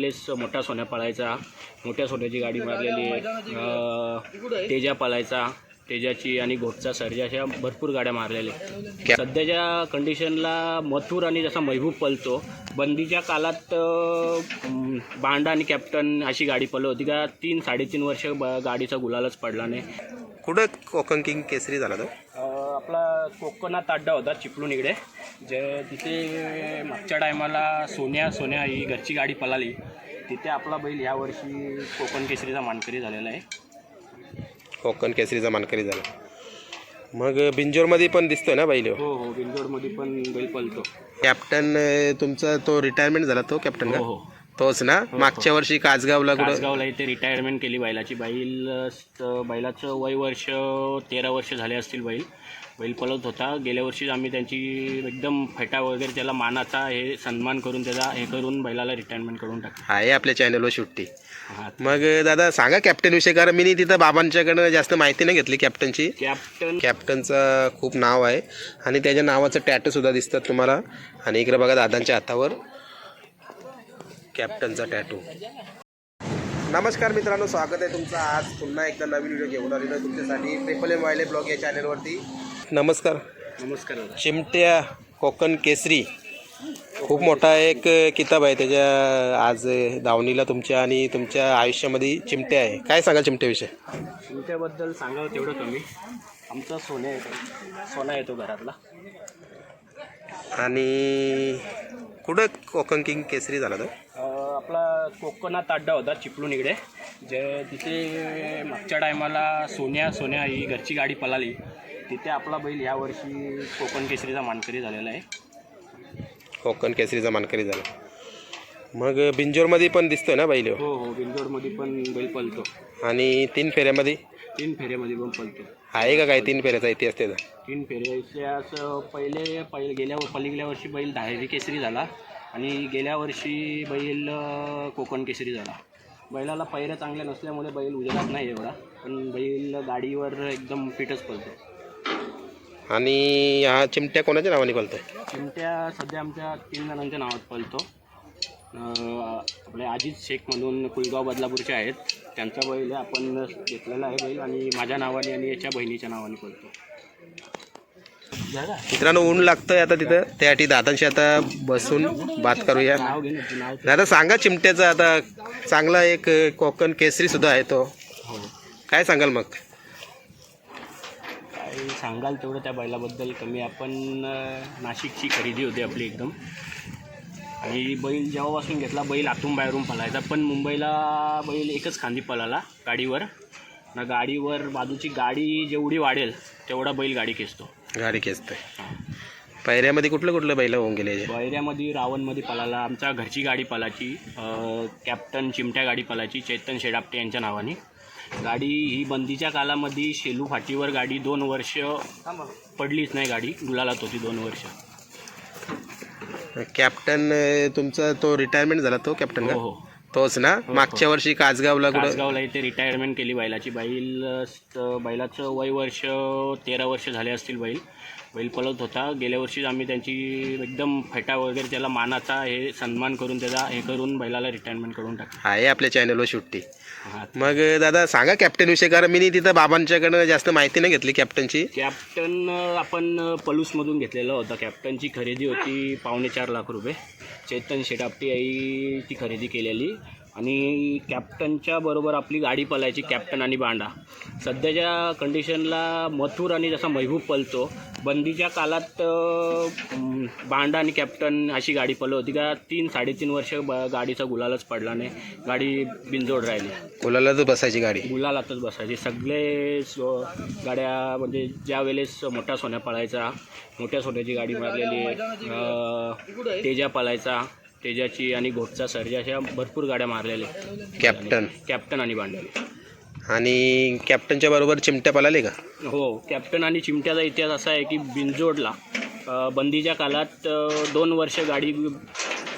मोठा सोन्या पळायचा. मोठ्या सोन्याची गाडी मारलेली तेजा पळायचा. तेजाची आणि घोटचा सर्जा अशा भरपूर गाड्या मारलेल्या सध्याच्या कंडिशनला मथुर आणि जसा महबूब पळतो बंदीच्या काळात बांडा आणि कॅप्टन अशी गाडी पळत होती. का तीन साडेतीन वर्ष गाडीचा गुलालच पडला नाही. कुठं कोकण किंग केसरी झाला तो? आपला कोकणात अड्डा होता चिपळूण इकडे जे तिथे मागच्या टायमाला सोन्या सोन्या ही घरची गाडी पळाली. तिथे आपला बैल यावर्षी कोकण केसरीचा मानकरी झालेला आहे. कोकण केसरीचा मानकरी झाला. मग बिंजोरमध्ये पण दिसतोय ना बैल? हो हो बिंदोडमध्ये पण बैल पळतो. कॅप्टन तुमचा तो रिटायरमेंट झाला तो कॅप्टन हो हो. तोच ना? मागच्या वर्षी कासगावला कुठं? कासगावला इथे रिटायरमेंट केली बैलाची. बैल बैलाचं वय वर्ष तेरा वर्ष झाले असतील बैल. बैल पळत होता. गेल्या वर्षी आम्ही त्यांची एकदम फेटा वगैरे त्याला मानाचा हे सन्मान करून त्याचा हे करून बैलाला रिटायरमेंट करून टाकलं. आहे आपल्या चॅनलवर सुट्टी मग दादा सांगा कॅप्टन विषयी कारण मी तिथं बाबांच्याकडनं जास्त माहिती नाही घेतली कॅप्टनची कॅप्टन कॅप्टनचं खूप नाव आहे. आणि त्याच्या नावाचं टॅटू सुद्धा दिसतात तुम्हाला. आणि इकडे बघा दादांच्या हातावर कॅप्टनचा टॅटू नमस्कार मित्रांनो स्वागत आहे तुमचं. आज पुन्हा एकदा नवीन व्हिडिओ घेऊन आलेलो तुमच्यासाठी. ट्रिपल एम वायले ब्लॉग या चॅनलवरती नमस्कार. नमस्कार चिमट्या कोकण केसरी. खूप मोठा एक किताब आहे त्याच्या आज दावणीला तुमच्या आणि तुमच्या आयुष्यामध्ये चिमट्या आहे. काय सांगा चिमट्याविषयी चिमट्याबद्दल सांगावं तेवढं कमी. आमचा सोन्या येतो सोना येतो घरातला. आणि कुठं कोकण किंग केसरी झाला तो? आपला कोकणात अड्डा होता चिपळूण इकडे. जे तिथे मागच्या टायमाला सोन्या सोन्या ही घरची गाडी पळाली तिथे आपला बैल यावर्षी कोकण केसरीचा मानकरी झालेला आहे. कोकण केसरीचा मानकरी झाला. मग बिंजोरमध्ये पण दिसतोय ना बैल? ह्यो. हो हो बिंदोडमध्ये पण बैल पळतो. आणि तीन फेऱ्यामध्ये? तीन फेऱ्यामध्ये पण पळतो. आहे का काय तीन फेऱ्याचा इतिहास त्याचा? तीन फेऱ्याचे असं पहिले पहिले गेल्या पलीकडल्या वर्षी बैल दहावी केसरी झाला आणि गेल्या वर्षी बैल अं, कोकण केसरी झाला. बैलाला पैऱ्या चांगल्या नसल्यामुळे बैल उजेडात नाही एवढा पण बैल गाडीवर एकदम फिटच पळतो. आणि हा चिमट्या कोणाच्या नावाने बोलतोय चिमट्या सध्या आमच्या तीन जणांच्या नावात पळतो. आपले अजित शेख म्हणून कुलगाव बदलापूरचे आहेत. त्यांचा बैल आपण घेतलेला आहे बैल आणि माझ्या नावाने आणि याच्या बहिणीच्या नावाने पळतो. मित्रांनो ऊन लागतंय आता तिथं. त्यासाठी दादांशी आता बसून बात करूया. दादा सांगा चिमट्याचा आता. चांगला एक कोकण केसरी सुद्धा आहे तो. हो. काय सांगाल मग? काय सांगाल तेवढं त्या बैलाबद्दल? कमी आपण नाशिकची खरेदी होती आपली एकदम. आणि बैल जेव्हापासून घेतला बैल आतून बाहेरून पळायचा. पण मुंबईला बैल एकच खांदी पळाला गाडीवर. ना गाडीवर बाजूची गाडी जेवढी वाढेल तेवढा बैल गाडी खेचतो. गाडी खेचतोय. पैऱ्यामध्ये कुठलं कुठलं बैल होऊन गेले? बैऱ्यामध्ये रावणमध्ये पळाला. आमच्या घरची गाडी पळाची कॅप्टन चिमट्या गाडी पळाची चैतन शेडापटे यांच्या नावाने. गाडी ही बंदीच्या कालामध्ये शेलू फाटीवर गाडी दोन वर्ष पडलीच नाही गाडी. गुलालात होती दोन वर्ष. कॅप्टन तुमचा तो रिटायरमेंट झाला तो कॅप्टन हो का? हो तोच ना? मागच्या वर्षी कासगावला कुठं? कासगावला इथे रिटायरमेंट केली बैलाची. बैल बैलाचं वय वर्ष तेरा वर्ष झाले असतील बैल. बैल पळत होता. गेल्या वर्षी आम्ही त्यांची एकदम फेटा वगैरे त्याला मानाचा हे सन्मान करून त्याचा हे करून बैलाला रिटायरमेंट करून टाकलं. आहे आपल्या चॅनलवर सुट्टी मग दादा सांगा कॅप्टन विषयी कारण मी तिथं बाबांच्याकडनं जास्त माहिती नाही घेतली कॅप्टनची कॅप्टन आपण पलूसमधून घेतलेला होता. कॅप्टनची खरेदी होती पावणे चार लाख रुपये. चेतन शेटापटी आई ती खरेदी केलेली. आणि कॅप्टनच्या बरोबर आपली गाडी पळायची कॅप्टन आणि बांडा. सध्याच्या कंडिशनला मथुर आणि जसा महबूब पळतो बंदीच्या काळात अं, बांडा आणि कॅप्टन अशी गाडी पळत होती. का तीन साडेतीन वर्ष ब- गाडीचा गुलालच पडला नाही गाडी बिनजोड राहिली. कोलाला तर बसायची गाडी. गुलालातच बसायचे. सगळे सो गाड्या म्हणजे ज्या वेळेस मोठा सोन्या पळायचा मोठ्या सोन्याची गाडी मारलेली तेजा पळायचा तेजाची आणि घोटचा सर्जा अशा भरपूर गाड्या मारलेल्या आहेत. कॅप्टन कॅप्टन आणि बांडवली आणि कॅप्टनच्या बरोबर चिमट्या पळाले का? हो कॅप्टन आणि चिमट्याचा इतिहास असा आहे की बिनजोडला अ, बंदीच्या काळात अ, दोन वर्ष गाडी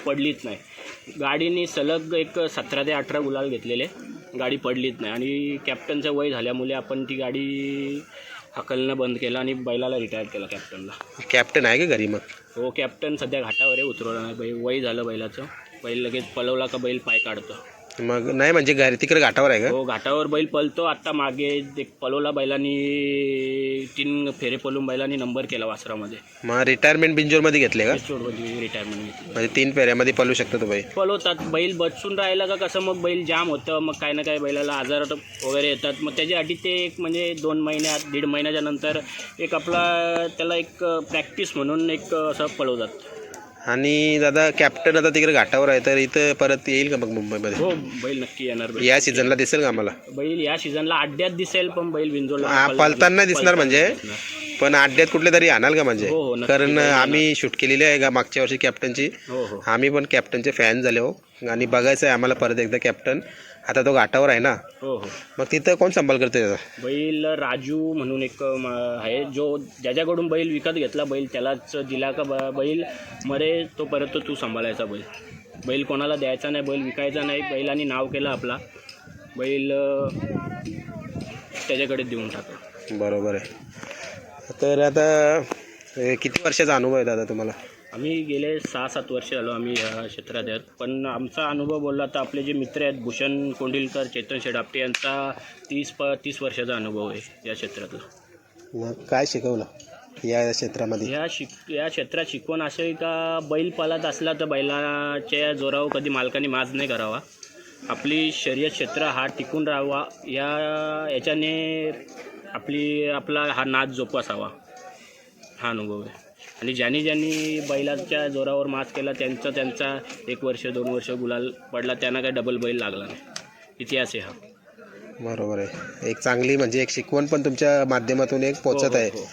पडलीच नाही. गाडीने सलग एक सतरा ते अठरा गुलाल घेतलेले. गाडी पडलीच नाही. आणि कॅप्टनचं वय झाल्यामुळे आपण ती गाडी हकलणं बंद केलं आणि बैलाला रिटायर केला कॅप्टनला कॅप्टन आहे का घरी मग? हो कॅप्टन सध्या घाटावर आहे उतरवला नाही बै वय झालं बैलाचं. बैल लगेच पलवला का बैल पाय काढतो. मग नाही म्हणजे घरी तिकडे घाटावर आहे का? हो घाटावर बैल पलतो आता मागे एक पलवला बैलांनी तीन फेरे पलून बैलांनी नंबर केला वासरामध्ये. मग रिटायरमेंट बिंजोरमध्ये घेतले का? चोडमध्ये रिटायरमेंट घेतली. म्हणजे तीन फेऱ्यामध्ये पळू शकतो तो बाई पलवतात. बैल बसून राहिला का कसं? मग बैल जाम होतं. मग काही ना काही बैलाला आजार वगैरे येतात. मग त्याच्यासाठी ते एक म्हणजे दोन महिन्यात दीड महिन्याच्या नंतर एक आपला त्याला एक प्रॅक्टिस म्हणून एक असं पळवतात आणि दादा कॅप्टन आता तिकडे घाटावर आहे तर इथं परत येईल का मग मुंबईमध्ये? हो बैल नक्की येणार बैल. या सीझनला दिसेल का आम्हाला? बैल या सीझनला अड्ड्यात दिसेल पण बैल हा, पळताना दिसणार म्हणजे. पण अड्ड्यात कुठले तरी आणाल का म्हणजे? हो, हो, नक्की कारण आम्ही शूट केलेली आहे का मागच्या वर्षी कॅप्टनची हो हो. आम्ही पण कॅप्टनचे फॅन झाले हो. आणि बघायचं आहे आम्हाला परत एकदा कॅप्टन आता तो घाटावर आहे ना. हो हो. मग तिथं कोण सांभाळ करते त्याचा? बैल राजू म्हणून एक म, आहे. जो ज्याच्याकडून बैल विकत घेतला बैल त्यालाच दिला का ब- बैल? मरे तो परत तू सांभाळायचा बैल. बैल कोणाला द्यायचा नाही बैल विकायचा नाही. बैलांनी नाव केलं आपला. बैल अ, त्याच्याकडे देऊन टाका बरोबर आहे. तर आता हे किती वर्षाचा अनुभव आहे दादा तुम्हाला? आम्ही गेले सहा सात वर्ष झालो आम्ही या क्षेत्रात. आहेत पण आमचा अनुभव बोलला तर आपले जे मित्र आहेत भूषण कोंडिलकर चेतन शेडापटे यांचा तीस प तीस वर्षाचा अनुभव आहे या क्षेत्रातला. काय शिकवलं या क्षेत्रामध्ये? या शिक या क्षेत्रात शिकवण असं का बैल पालत असला तर बैलाच्या जोरावर कधी मालकाने माज नाही करावा. आपली शर्यत क्षेत्र हा टिकून राहावा. या याच्याने आपली आपला हा नाच जोपासावा. हा अनुभव आहे. आणि ज्यांनी ज्यांनी बैलाच्या जोरावर मात केला त्यांचा त्यांचा एक वर्ष दोन वर्ष गुलाल पडला त्यांना काही डबल बैल लागला नाही. इतिहास आहे हा. बरोबर आहे. एक चांगली म्हणजे एक शिकवण पण तुमच्या माध्यमातून एक पोचत आहे. हो,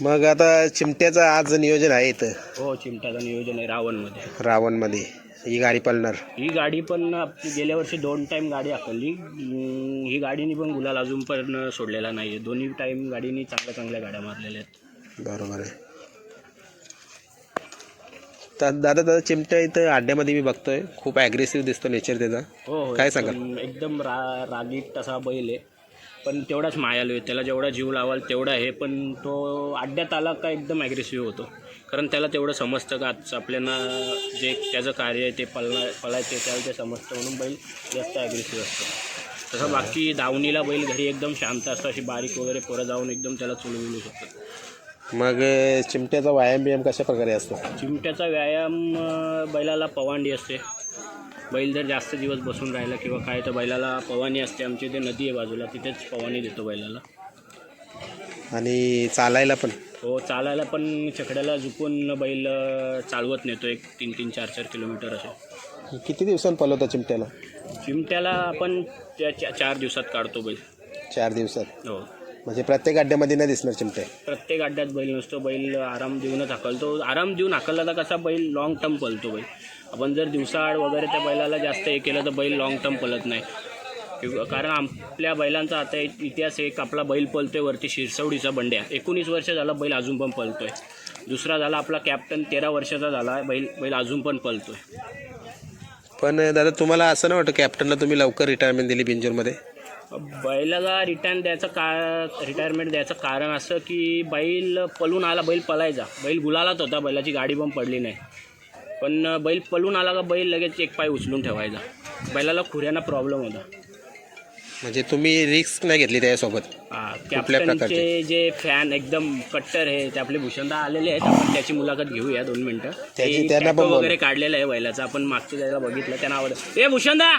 मग आता चिमट्याचं आज नियोजन आहे इथं? हो हो चिमटाचं नियोजन आहे रावणमध्ये. रावणमध्ये. ही गाडी पळणार. ही गाडी पण आपली गेल्या वर्षी दोन टाईम गाडी अं, ही गाडीनी पण गुलाल अजून पण सोडलेला नाही आहे दोन्ही टाईम गाडीनी चांगल्या चांगल्या गाड्या मारलेल्या आहेत. बरोबर आहे. तर दादा दादा चिमट्या इथं अड्ड्यामध्ये मी बघतोय. खूप ॲग्रेसिव्ह दिसतो नेचर त्याचा. हो हो काय एकदम- एकदम रा रागीट तसा बैल आहे. पण तेवढाच मायालू आहे. त्याला जेवढा जीव लावाल तेवढा आहे. पण तो अड्ड्यात आला का एकदम ॲग्रेसिव्ह होतो. कारण त्याला तेवढं समजतं का आज आपल्याला जे त्याचं कार्य आहे ते पळणा पळायचे त्याला ते समजतं म्हणून बैल जास्त ॲग्रेसिव्ह असतो. तसं बाकी दावणीला बैल घरी एकदम शांत असतो. अशी बारीक वगैरे पोरं जाऊन एकदम त्याला चुलविलू शकतात. मग चिमट्याचा व्यायाम बियाम कशा प्रकारे असतो? चिमट्याचा व्यायाम अं, बैलाला पवांडी असते. बैल जर जास्त दिवस बसून राहिला किंवा काय तर बैलाला पवानी असते. आमची इथे नदी आहे बाजूला तिथेच पवानी देतो बैलाला. आणि चालायला पण? हो चालायला पण छकड्याला झुकून बैल अं, चालवत नेतो. एक तीन तीन चार चार किलोमीटर असं. किती दिवसांनी पळवता चिमट्याला? चिमट्याला आपण त्या चा- चार दिवसात काढतो बैल. चार दिवसात? हो. म्हणजे प्रत्येक अड्ड्यामध्ये नाही दिसणार चिमट्या प्रत्येक अड्ड्यात बैल नसतो बैल आराम देऊनच हाकलतो. आराम देऊन हाकलला तर कसा बैल लॉंग टर्म पळतो बैल. आपण जर दिवसाआड वगैरे त्या बैलाला जास्त हे केलं तर बैल लॉंग टर्म पळत नाही. कारण आपल्या बैलांचा आता एक इतिहास एक आपला बैल पळतोय वरती शिरसवडीचा बंड्या. एकोणीस वर्ष झाला बैल अजून पण पळतोय. दुसरा झाला आपला कॅप्टन तेरा वर्षाचा झाला बैल बैल अजून पण पळतोय. पण दादा तुम्हाला असं नाही वाटतं कॅप्टनला तुम्ही लवकर रिटायरमेंट दिली बिंजोरमध्ये? बैलाला रिटर्न द्यायचं का रिटायरमेंट द्यायचं कारण असं की बैल पळून आला बैल पळायचा. बैल गुलालात होता बैलाची गाडी पण पडली नाही. पण बैल पळून आला का बैल लगेच एक पाय उचलून ठेवायचा. बैलाला खुऱ्याना प्रॉब्लेम होता. म्हणजे तुम्ही रिस्क नाही घेतली त्याच्यासोबत? कॅप्टनचे? जे फॅन एकदम कट्टर आहे ते आपले भूषणदा आलेले आहेत. आपण त्याची मुलाखत घेऊया दोन मिनटं. वगैरे काढलेलं आहे बैलाचा. आपण मागच्या जायला बघितलं त्यांना आवडत ए भूषणदा!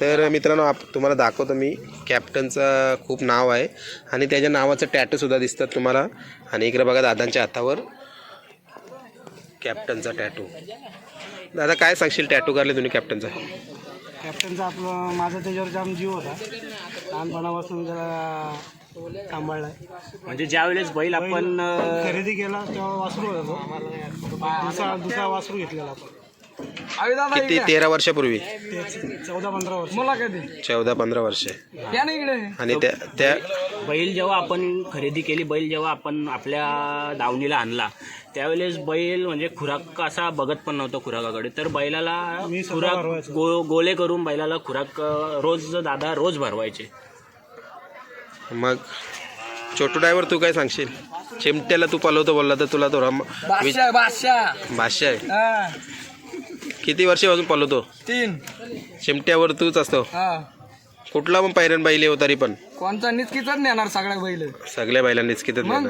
तर मित्रांनो आप तुम्हाला दाखवतो मी. कॅप्टनचं खूप नाव आहे. आणि त्याच्या नावाचं टॅटूसुद्धा दिसतात तुम्हाला. आणि इकडे बघा दादांच्या हातावर कॅप्टनचा टॅटू दादा काय सांगशील टॅटू काढले तुम्ही कॅप्टनचा? कॅप्टनचा आपलं माझा त्याच्यावर जाम जीव होता. लहानपणापासून त्याला सांभाळलाय. म्हणजे ज्या वेळेस बैल आपण खरेदी केला तेव्हा वासरू होता. दुसरा वासरू घेतलेला आपण. किती? तेरा वर्षापूर्वी. चौदा पंधरा वर्ष. मला कधी? चौदा पंधरा वर्ष. आणि त्या त्या बैल जेव्हा आपण खरेदी केली बैल जेव्हा आपण आपल्या दावणीला आणला त्यावेळेस बैल म्हणजे खुराक असा बघत पण नव्हता खुराकाकडे. तर बैलाला खुराक. गो गोले करून बैलाला खुराक रोज दादा रोज भरवायचे. मग छोटू ड्रायव्हर तू काय सांगशील? चिमट्याला तू पलवतो बोलला तर तुला थोडा म- विच- बादशाह. बादशाह भाष्य आहे. हा. किती वर्षापासून पलवतो तीन. चिमट्यावर तूच असतो. हा. कुठला पण बैल येऊ तरी पण. कोणता निचकीचाच नेणार सगळ्या बैल. सगळ्या बैलांनीच किती मग?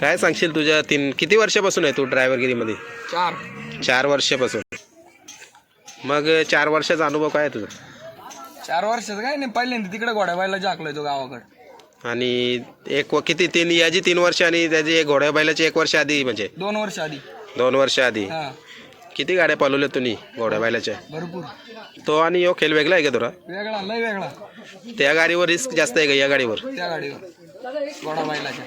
काय सांगशील तुझ्या तीन किती वर्षापासून आहे तू ड्रायव्हरगिरीमध्ये चार. चार वर्षापासून. मग चार वर्षाचा अनुभव काय आहे तुझा? चार वर्षाचं काय नाही पहिल्यांदा तिकडे घोड्या बैला जाकलोय तो गावाकडे. आणि एक व- किती तीन याची तीन वर्ष आणि त्याची एक घोड्या बैलाची एक वर्ष आधी म्हणजे? दोन वर्ष आधी. दोन वर्ष आधी. हा. किती गाड्या पालवल्या तुम्ही घोड्या बैलाच्या? भरपूर. तो आणि यो खेळ वेगळा आहे का तुला वेगळा लय वेगळा. त्या गाडीवर रिस्क जास्त आहे का या गाडीवर? त्या गाडीवर. घोडा बैलाच्या.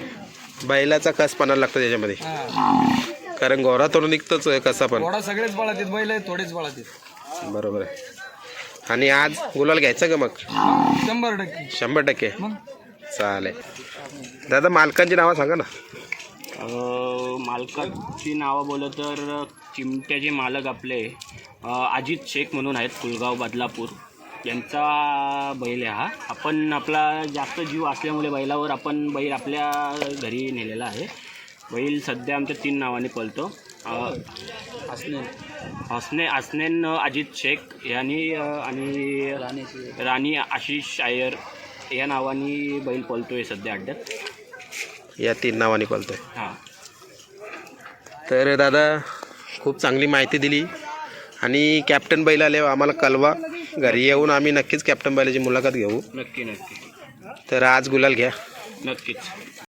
बैलाचा कसपणा लागतो त्याच्यामध्ये? हा. कारण घोडा तो निघतोच कसा पण. घोडा सगळेच बळातील बैल आहेत थोडेच बळातील बरोबर आहे. आणि आज गुलाल घ्यायचा का मग? शंभर टक्के. शंभर टक्के. मग? चालेल. दादा मालकांची नावं सांगा ना. मालकाची नावं बोललं तर चिमट्याचे मालक आपले अजित शेख म्हणून आहेत कुलगाव बदलापूर. यांचा बैल आहे हा. आपण आपला जास्त जीव असल्यामुळे बैलावर आपण बैल आपल्या घरी नेलेला आहे. बैल सध्या आमच्या तीन नावाने पळतो. हसने हसने हसनेन अजित शेख यांनी आणि राणी आशिष आयर या नावाने बैल पळतोय सध्या अड्ड्यात. या तीन नावाने पळतोय हां. तर दादा खूप चांगली माहिती दिली. आणि कॅप्टन बैल आल्यावर आम्हाला कळवा. घरी येऊन आम्ही नक्कीच कॅप्टन बैलाची मुलाखत घेऊ. नक्की नक्की. तर आज गुलाल घ्या. नक्कीच.